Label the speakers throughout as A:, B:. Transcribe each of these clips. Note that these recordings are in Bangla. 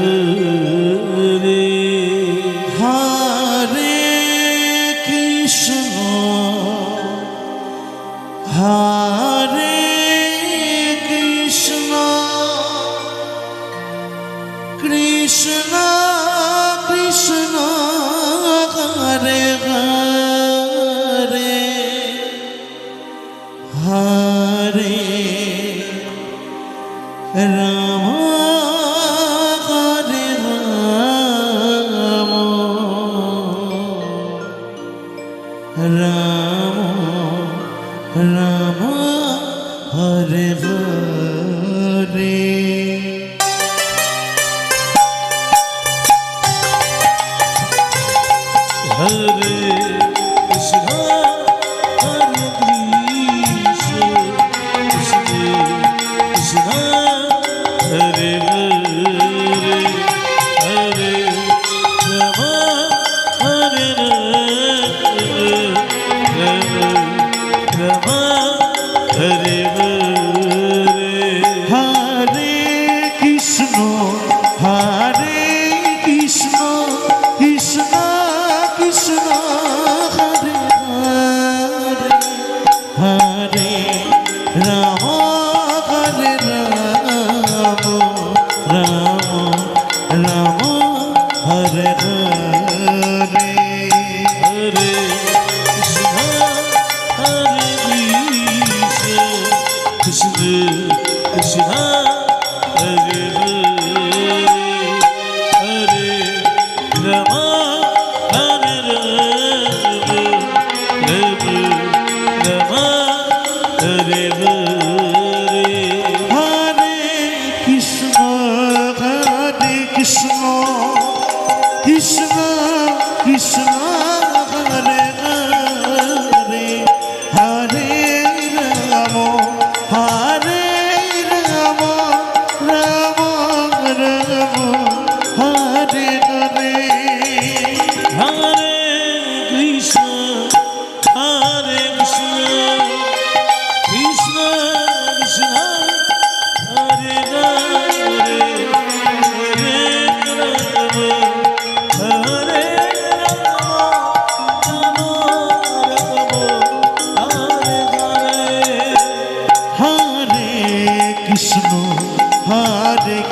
A: gözünü Rama, Hare Rama. Rama Hare Rama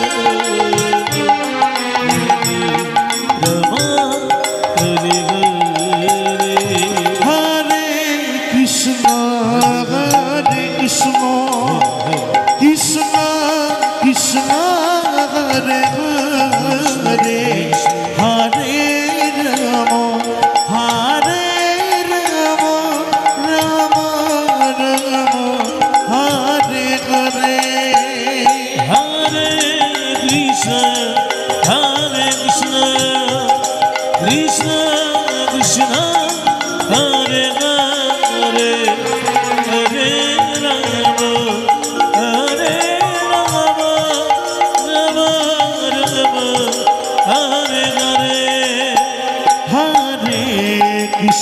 A: Thank you.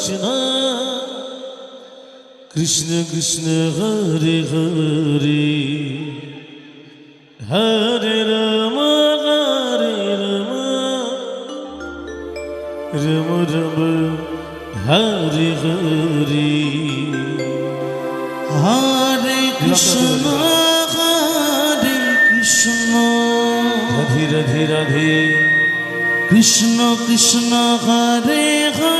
A: Krishna Krishna Krishna Hare Hare Hare Rama Hare Rama Rama Rama Hare Hare Hare Krishna Hare Krishna Radhe Radhe Radhe Krishna Krishna Hare Hare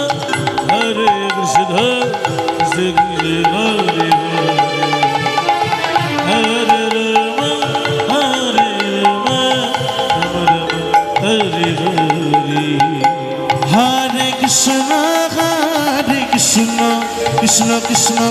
A: Krishna